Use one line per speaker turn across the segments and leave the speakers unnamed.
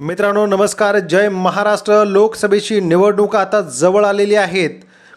मित्रांनो नमस्कार. जय महाराष्ट्र. लोकसभेची निवडणूक आता जवळ आलेली आहेत.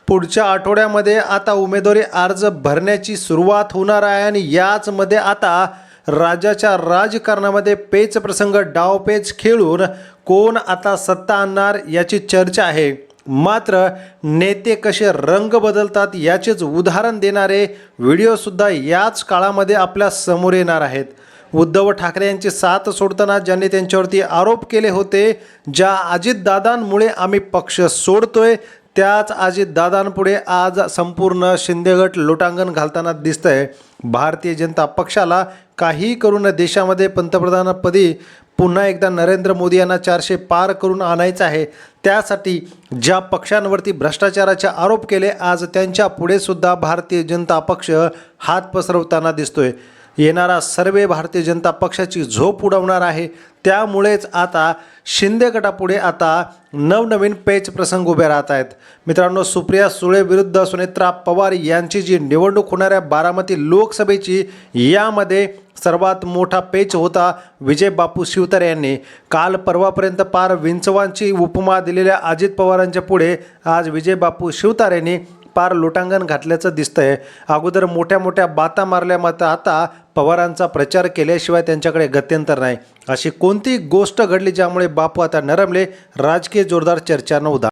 पुढच्या आठवड्यामध्ये आता उमेदवारी अर्ज भरण्याची सुरुवात होणार आहे आणि याचमध्ये आता राज्याच्या राजकारणामध्ये पेच प्रसंग डावपेच खेळून कोण आता सत्ता आणणार याची चर्चा आहे. मात्र नेते कसे रंग बदलतात याचेच उदाहरण देणारे व्हिडिओसुद्धा याच काळामध्ये आपल्यासमोर येणार आहेत. उद्धव ठाकरे यांची साथ सोडताना ज्यांनी त्यांच्यावरती आरोप केले होते ज्या अजितदादांमुळे आम्ही पक्ष सोडतोय त्याच अजितदादांपुढे आज संपूर्ण शिंदेगट लोटांगण घालताना दिसतंय. भारतीय जनता पक्षाला काही करून देशामध्ये पंतप्रधानपदी पुन्हा एकदा नरेंद्र मोदी यांना चारशे पार करून आणायचं आहे. त्यासाठी ज्या पक्षांवरती भ्रष्टाचाराचे आरोप केले आज त्यांच्या पुढे सुद्धा भारतीय जनता पक्ष हात पसरवताना दिसतोय. येणारा सर्वे भारतीय जनता पक्षाची झोप उडवणार आहे. त्यामुळेच आता शिंदे गटापुढे आता नवनवीन पेच प्रसंग उभे राहत आहेत. मित्रांनो सुप्रिया सुळे विरुद्ध सुनेत्रा पवार यांची जी निवडणूक होणाऱ्या बारामती लोकसभेची यामध्ये सर्वात मोठा पेच होता विजय बापू शिवतर यांनी. काल परवापर्यंत पार विंचवांची उपमा दिलेल्या अजित पवारांच्या पुढे आज विजय बापू शिवतार यांनी पार लोटांगण घातल्याचं दिसतंय. अगोदर मोठ्या मोठ्या बाता मारल्या मात्र आता पवारांचा प्रचार केल्याशिवाय त्यांच्याकडे गत्यंतर नाही. अशी कोणती गोष्ट घडली ज्यामुळे बापू आता नरमले? राजकीय जोरदार चर्चा नव्हता